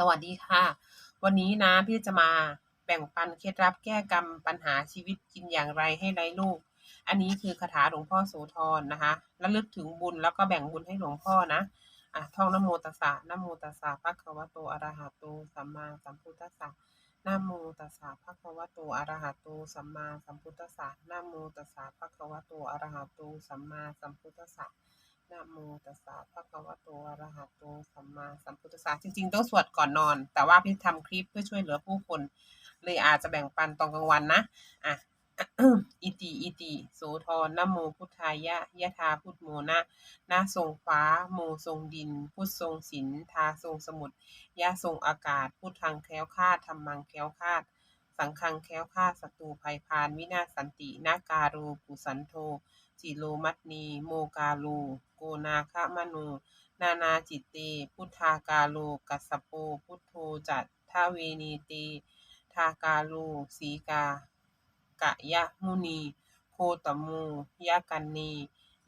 สวัสดีค่ะ วันนี้นะพี่จะมาแบ่งปันเคล็ดลับแก้กรรมปัญหาชีวิตกินอย่างไรให้ไร้ลูก อันนี้คือคาถาหลวงพ่อโสธรนะคะระลึกถึงบุญแล้วก็แบ่งบุญให้หลวงพ่อนะอะท่องนโมตัสสะนโมตัสสะภะคะวะโตอะระหะโตสัมมาสัมพุทธัสสะนโมตัสสะภะคะวะโตอะระหะโตสัมมาสัมพุทธัสสะนโมตัสสะภะคะวะโตอะระหะโตสัมมาสัมพุทธัสสะ นะโมตัสสะภะคะวะโตอะระหะโตสัมมาสัมพุทธัสสะจริงๆ ต้องสวดก่อนนอน แต่ว่าพี่ทำคลิปเพื่อช่วยเหลือผู้คน เลยอาจจะแบ่งปันตอนกลางวันนะอะอิติอิติโสธรนะโมพุทธายะยะธาพุทโมนะนาทรงฟ้าโมทรงดิน พุทธทรงศิลทาทรงสมุทรยะทรงอากาศ พุทธังแคล้วคาดธรรมังแคล้วคาด สังฆังแคล้วคลาศัตรูภัยพาน วินาศสันตินาการูปุสันโทจิโลมัตนีโมกาลูโกนาคะมโนนานาจิตเต พุทธากาโลกัสปโป พุทโธจัตทาเวนีเตทากาโลสีกากะยะมุนี โคตมูยะกันนี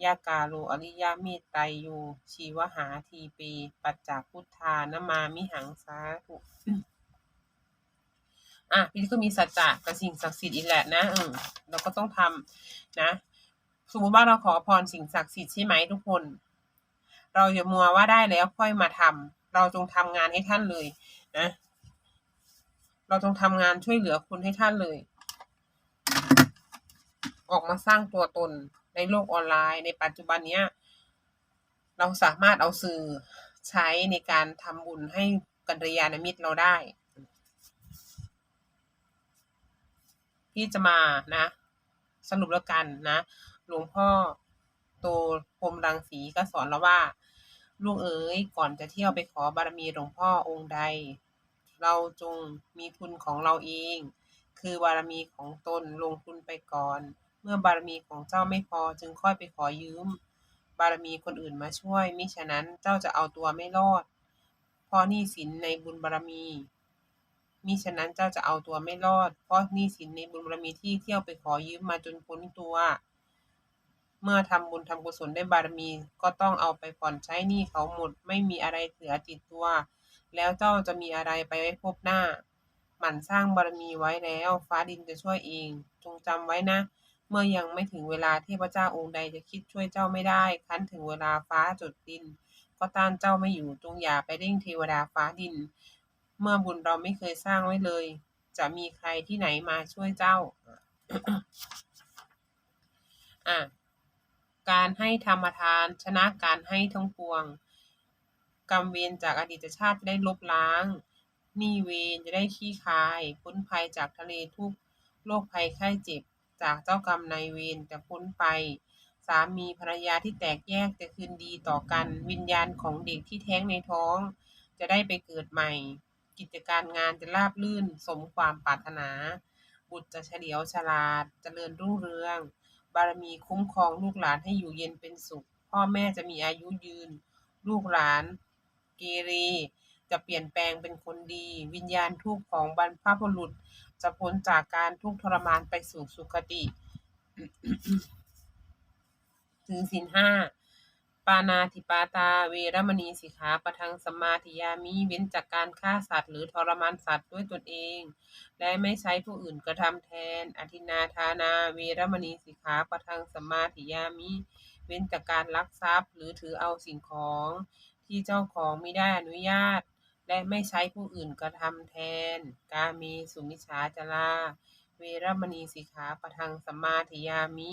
ยะกาโลอริยะเมตไตรโยชีวหาทีปี ปัจจาพุทธานมามิหังสาธุ อะพี่ก็มีสัจจะกับสิ่งศักดิ์สิทธิ์อีกแหละนะเออเราก็ต้องทำนะ สมมติว่าเราขอพรสิ่งศักดิ์สิทธิ์ใช่ไหมทุกคน เราอย่ามัวว่าได้แล้วค่อยมาทำเราจงทำงานให้ท่านเลยนะ เราจงทำงานช่วยเหลือคนให้ท่านเลย ออกมาสร้างตัวตนในโลกออนไลน์ ในปัจจุบันเนี้ย เราสามารถเอาสื่อใช้ในการทำบุญให้กัลยาณมิตรเราได้ ที่จะมานะ สรุปแล้วกันนะ หลวงพ่อโตพรมรังสีก็สอนเราว่า ลูกเอ๋ยก่อนจะเที่ยวไปขอบารมีหลวงพ่อองค์ใด เราจงมีทุนของเราเอง คือบารมีของตนลงทุนไปก่อน เมื่อบารมีของเจ้าไม่พอจึงค่อยไปขอยืม บารมีคนอื่นมาช่วยมิฉะนั้นเจ้าจะเอาตัวไม่รอด เพราะนี้สินในบุญบารมี มิฉะนั้นเจ้าจะเอาตัวไม่รอด เพราะหนี้สินในบุญบารมีที่เที่ยวไปขอยืมมาจนพ้นตัว เมื่อทำบุญทำกุศลได้บารมี ก็ต้องเอาไปผ่อนใช้หนี้เขาหมด ไม่มีอะไรเหลือติดตัว แล้วเจ้าจะมีอะไรไปไว้พบหน้า หมั่นสร้างบารมีไว้แล้ว ฟ้าดินจะช่วยเอง จงจำไว้นะ เมื่อยังไม่ถึงเวลาเทพเจ้าองค์ใดจะคิดช่วยเจ้าไม่ได้ คันถึงเวลาฟ้าจดดิน ก็ต้านเจ้าไม่อยู่ จงอย่าไปเร่งเทวดาฟ้าดิน เมื่อบุญเราไม่เคยสร้างไว้เลย จะมีใครที่ไหนมาช่วยเจ้าอะการให้ธรรมทานชนะการให้ทั้งปวง กรรมเวรจากอดีตชาติจะได้ลบล้างหนี้เวรจะได้ขี้คายพ้นภัยจากทะเลทุกโรคภัยไข้เจ็บจากเจ้ากรรมนายเวรจะพ้นไป สามีภรรยาที่แตกแยกจะคืนดีต่อกัน วิญญาณของเด็กที่แท้งในท้อง จะได้ไปเกิดใหม่ กิจการงานจะราบรื่น สมความปรารถนา บุตรจะเฉลียวฉลาดเจริญรุ่งเรือง บารมีคุ้มครองลูกหลานให้อยู่เย็นเป็นสุข พ่อแม่จะมีอายุยืน ลูกหลานเกเรจะเปลี่ยนแปลงเป็นคนดี วิญญาณทุกข์ของบรรพบุรุษ จะพ้นจากการทุกข์ทรมานไปสู่สุคติถือศีลห้า ปานาติปาตา เวรมณี สิกขาปะทังสมมาธิยามิ เว้นจากการฆ่าสัตว์หรือทรมานสัตว์ด้วยตนเอง และไม่ใช้ผู้อื่นกระทำแทน อธินาทานา เวรมณี สิกขาปะทังสมมาธิยามิ เว้นจากการลักทรัพย์ หรือถือเอาสิ่งของที่เจ้าของไม่ได้อนุญาต และไม่ใช้ผู้อื่นกระทำแทน กามีสุมิชาจารา เวรมณี สิกขาปะทังสมมาธิยามิ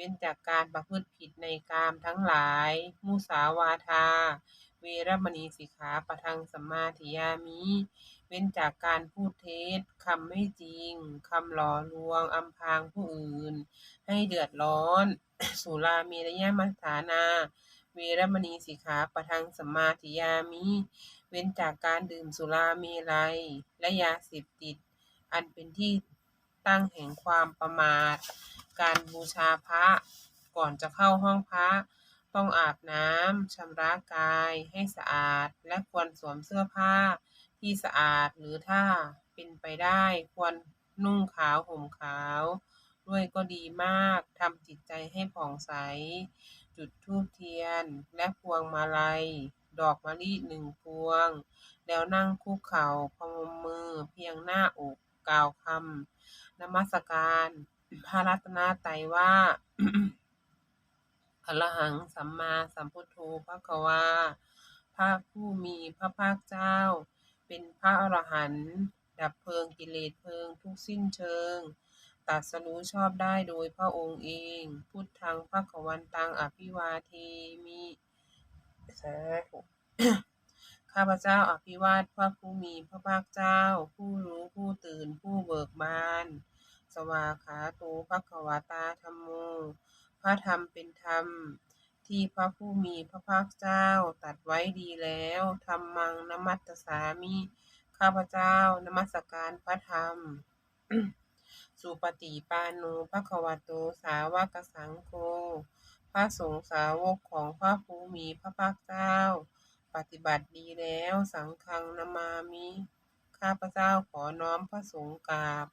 เว้นจากการประพฤติผิดในกามทั้งหลาย มุสาวาทา เวรมณีสิกขาปะทังสัมมาธิยามิ เว้นจากการพูดเท็จคำไม่จริง คำหล่อลวงอำพรางผู้อื่น ให้เดือดร้อน สุราเมรยมัฏฐานา เวรมณีสิกขาปะทังสัมมาธิยามิ เว้นจากการดื่มสุรามรัยและยาเสพติด อันเป็นที่ตั้งแห่งความประมาท การบูชาพระ ก่อนจะเข้าห้องพระ ต้องอาบน้ำชำระกายให้สะอาด และควรสวมเสื้อผ้าที่สะอาดหรือถ้าเป็นไปได้ควรนุ่งขาวห่มขาว ด้วยก็ดีมากทำจิตใจให้ผ่องใส จุดธูปเทียน และพวงมาลัย ดอกมะลิหนึ่งพวง แล้วนั่งคุกเข่าพนมมือเพียงหน้าอกกล่าวคำนมัสการ พระรัตนตรัยว่าอรหังสัมมาสัมพุทโธพระควาพระผู้มีพระภาคเจ้า เป็นพระอรหันต์ดับเพลิงกิเลสเพลิงทุกสิ้นเชิงตรัสรู้ชอบได้โดยพระองค์เอง พุทธังพระขวันตังอภิวาเทมิสาธุข้าพเจ้าอภิวาทพระผู้มีพระภาคเจ้า ผู้รู้ผู้ตื่นผู้เบิกบาน วาขาโตภควตาธรรมโม พระธรรมเป็นธรรม ที่พระผู้มีพระภาคเจ้าตัดไว้ดีแล้วธรรมังนมัตตสามิ ข้าพเจ้านมัสการพระธรรม สุปฏิปานโนภควโตสาวกสังโฆพระสงฆ์สาวกของพระผู้มีพระภาคเจ้า ปฏิบัติดีแล้วสังฆังนามามิ ข้าพเจ้าขอน้อมพระสงฆ์กราบ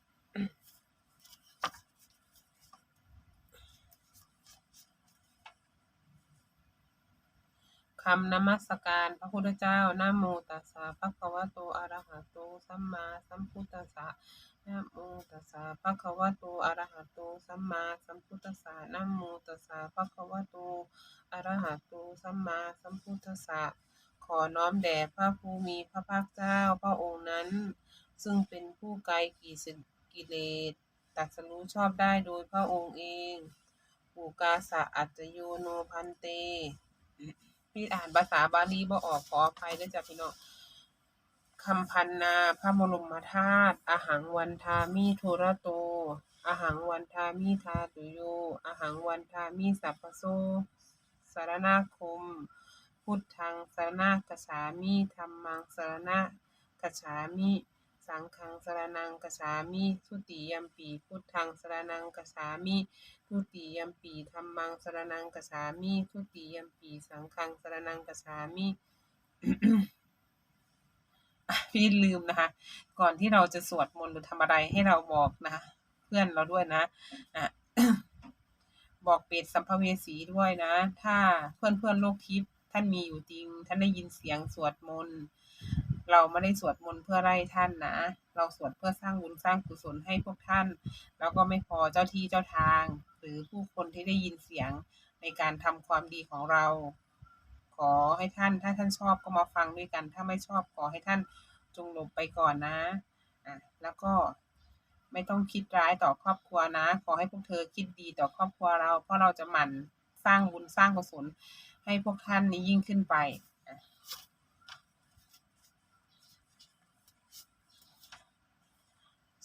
คำนมัสการพระพุทธเจ้านะโมตัสสะภะคะวะโตอะระหะโตสัมมาสัมพุทธัสสะนะโมตัสสะภะคะวะโตอะระหะโตสัมมาสัมพุทธัสสะนะโมตัสสะภะคะวะโตอะระหะโตสัมมาสัมพุทธัสสะขอน้อมแด่พระผู้มีพระภาคเจ้าพระองค์นั้น ซึ่งเป็นผู้ไกลกิเลสกิเลสตรัสรู้ชอบได้โดยพระองค์เอง ปูกาสะอัจจโยโนพันเต พี่อ่านภาษาบาลีบ่ออกขออภัยด้วยจ้ะพี่น้องคำพันนาพระบรมธาตุอาหังวันทามิโทระโตอาหังวันทามิทาตุโยอาหังวันทามิสัพพโซสารนาคม พุทธังสารนากัจฉามิธรรมังสารนากัจฉามิ สังฆังสรนังกัจฉามิทุติยัมปีพุทธังสรนังกัจฉามิทุติยัมปีธรรมังสรนังกัจฉามิทุติยัมปีสังฆังสรนังกัจฉามิพี่ลืมนะคะ ก่อนที่เราจะสวดมนต์หรือทำอะไรให้เราบอกนะคะเพื่อนเราด้วยนะอะบอกเปรตสัมภเวสีด้วยนะ ถ้าเพื่อนเพื่อนโลกทิพย์ท่านมีอยู่จริง ท่านได้ยินเสียงสวดมนต์ เราไม่ได้สวดมนต์เพื่อไล่ท่านนะ เราสวดเพื่อสร้างบุญสร้างกุศลให้พวกท่าน แล้วก็ไม่พอเจ้าที่เจ้าทาง หรือผู้คนที่ได้ยินเสียงในการทำความดีของเรา ขอให้ท่านถ้าท่านชอบก็มาฟังด้วยกัน ถ้าไม่ชอบขอให้ท่านจงหลบไปก่อนนะอะแล้วก็ไม่ต้องคิดร้ายต่อครอบครัวนะ ขอให้พวกเธอคิดดีต่อครอบครัวเรา เพราะเราจะหมั่นสร้างบุญสร้างกุศลให้พวกท่านนี้ยิ่งขึ้นไปอะ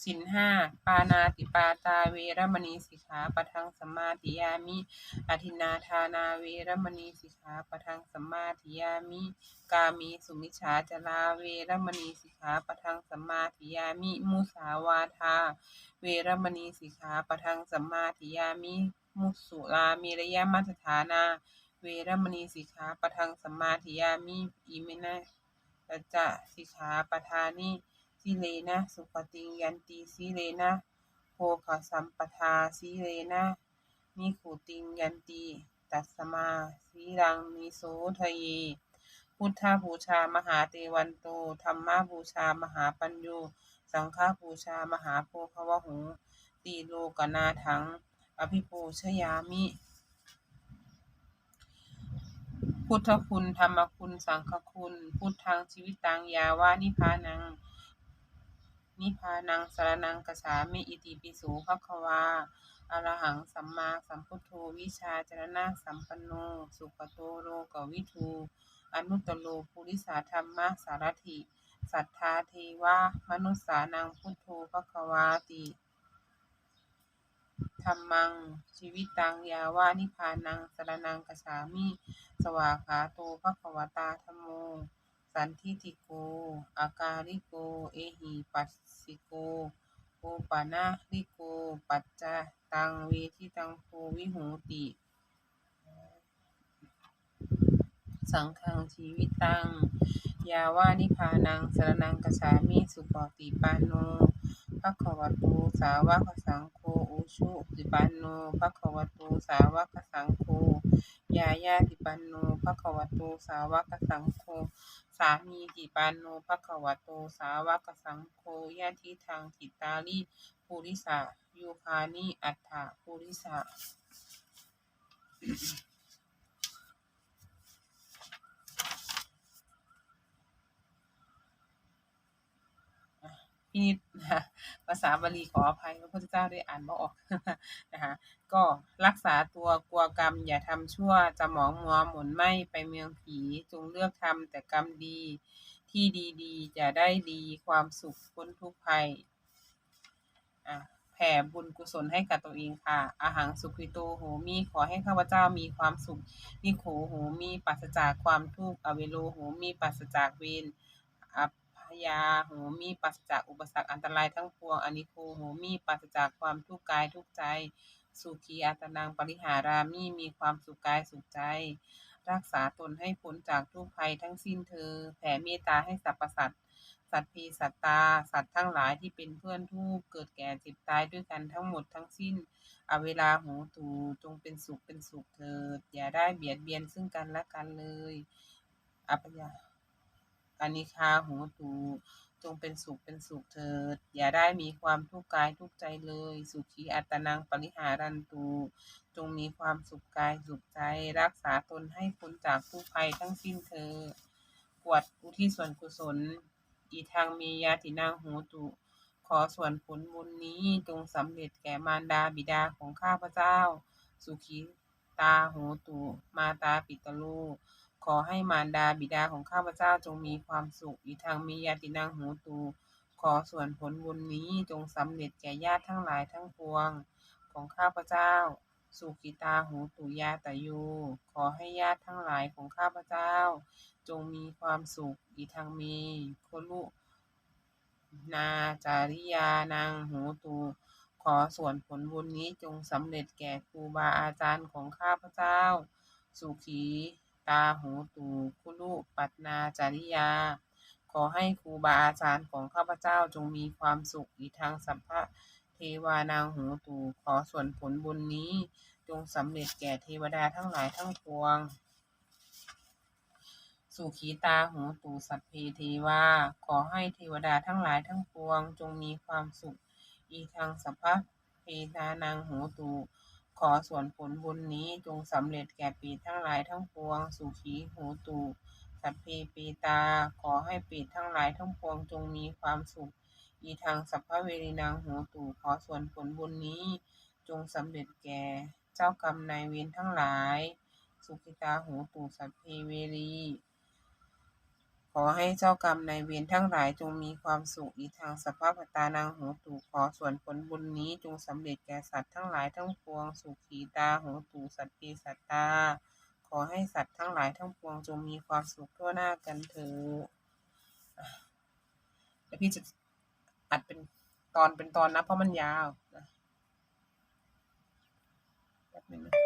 สินห้าปานาติปาตาเวรมณีสิกขาปะทังสัมมาธิยามิอธินาทานาเวรมณีสิกขาปะทังสัมมาธิยามิ กามีสุมิชฌาจาราเวรมณีสิกขาปะทังสัมมาธิยามิ มุสาวาทา เวรมณีสิกขาปะทังสัมมาธิยามิ มุสุรามีระยะมัจฐานา เวรมณีสิกขาปะทังสัมมาธิยามิอิเมนะตจะสิกขาปทานิ สิเลนะ สุปฏิยันติสิเลนะโภคสัมปทาสิเลนะนิขุติยันติตัสมาสีรังนิโสทะเยพุทธบูชามหาเตวันโตธรรมบูชามหาปัญโยสังฆบูชามหาโพภวหุตีโลกนาถัง อภิปูชยามิ พุทธคุณธรรมคุณสังฆคุณ พุทธังชีวิตังยาวานิพานัง นิพพานังสรนังกัจฉามิอิติปิโสภควาอระหังสัมมาสัมพุทโธวิชาจรณะสัมปันโน สุขโตโลกวิทูอนุตตโลปุริสาธรรมะสารถิสัทธาเทวามนุสสานังพุทโธภควาติธรรมัง ชีวิตังยาวานิพพานังสรนังกัจฉามิ สวากขาโตภควตาธัมโม สันทิติโก อาการิโก เอหิปัสสิโก โอปานาริโก ปัจจตังเวทิตังโพวิหูติ สังฆังชีวิตัง ยาวานิพานังสรนังกัจฉามิสุปติปันโน ภะคะวะโตสาวกสังโฆอุชุติปันโนภะคะวะโตสาวกสังโฆยายาติปันโนภะคะวะโตสาวกสังโฆสามีติปันโนภะคะวะโตสาวกสังโฆยะทิทางจิตาลิปุริสายูคานิอัฏฐาปุริสา พี่นิดนะคะภาษาบาลีขออภัยพระพุทธเจ้าได้อ่านไม่ออกนะคะก็รักษาตัวกลัวกรรม อย่าทำชั่วจะหมองมัวหมุนไหมไปเมืองผีจงเลือกทำแต่กรรมดีที่ดีๆ จะได้ดีความสุขพ้นทุกภัยอะแผ่บุญกุศลให้กับตัวเองค่ะ อาหังสุขิโตโหมีขอให้ข้าพเจ้ามีความสุข นิโขโหมีปราศจากความทุกข์ อเวโลโหมีปราศจากเวรอัพ ยาโหมีปราศจากอุปสรรคอันตรายทั้งปวงอนิโคโหมีปราศจากความทุกข์กายทุกใจ สุขีอัตนังปริหารามีมีความสุขกายสุขใจ รักษาตนให้พ้นจากทุกภัยทั้งสิ้นเธอ แผ่เมตตาให้สรรพสัตว์สัตว์พีสัตตา สัตว์ทั้งหลายที่เป็นเพื่อนทุกเกิดแก่เจ็บตายด้วยกันทั้งหมดทั้งสิ้นเอาเวลาหูตูจงเป็นสุขเป็นสุขเถิด อย่าได้เบียดเบียนซึ่งกันและกันเลย อัปยา อานิคาหูตูจงเป็นสุขเป็นสุขเถิด อย่าได้มีความทุกข์กายทุกใจเลย สุขีอัตนังปริหารันตูจงมีความสุขกายสุขใจ รักษาตนให้พ้นจากทุกภัยทั้งสิ้นเธอกวดอุทิศส่วนกุศล อีทางมียาตินางหูตุขอส่วนผลบุญนี้จงสำเร็จแก่มารดาบิดาของข้าพเจ้า สุขีตาหูตุมาตาปิตาลู ขอให้มารดาบิดาของข้าพเจ้าจงมีความสุขอีทางมียาตินางหูตู ขอส่วนผลบุญนี้จงสำเร็จแก่ญาติทั้งหลายทั้งปวง ของข้าพเจ้า สุกิตาหูตุยาตายู ขอให้ญาติทั้งหลายของข้าพเจ้า จงมีความสุขอีทางมีโคลุนาจาริยานางหูตูขอส่วนผลบุญนี้จงสำเร็จแก่ครูบาอาจารย์ของข้าพเจ้า สุขี ตาหูตูคุลุปัตนาจาริยา ขอให้ครูบาอาจารย์ของข้าพเจ้าจงมีความสุขอีทางสัพพะเทวานางหูตูขอส่วนผลบุญนี้ จงสำเร็จแก่เทวดาทั้งหลายทั้งปวง สุขีตาหูตูสัพเพเทวา ขอให้เทวดาทั้งหลายทั้งปวง จงมีความสุขอีทางสัพพะเพทานางหูตู ขอส่วนผลบุญนี้จงสำเร็จแก่ปีทั้งหลายทั้งปวง สุขีหูตูสัพเพปีตา ขอให้ปีทั้งหลายทั้งปวงจงมีความสุข อีทางสัพพเวรีนางหูตูขอส่วนผลบุญนี้ จงสำเร็จแก่เจ้ากรรมนายเวรทั้งหลาย สุขิตาหูตูสัพเพเวรี อให้เจ้ากรรมนายเวรทั้งหลายจงมีความสุขอีทางสัพพตานางหูตูขอส่วนผลบุญนี้จงสำเร็จแก่สัตว์ทั้งหลายทั้งปวง สุขีตาหูตูสัตเพสัตตา ขอให้สัตว์ทั้งหลายทั้งปวงจงมีความสุขทั่วหน้ากันเถอะอะเดี๋ยวพี่จะอัดเป็นตอนเป็นตอนนะเพราะมันยาวนะแป๊บนึงนะ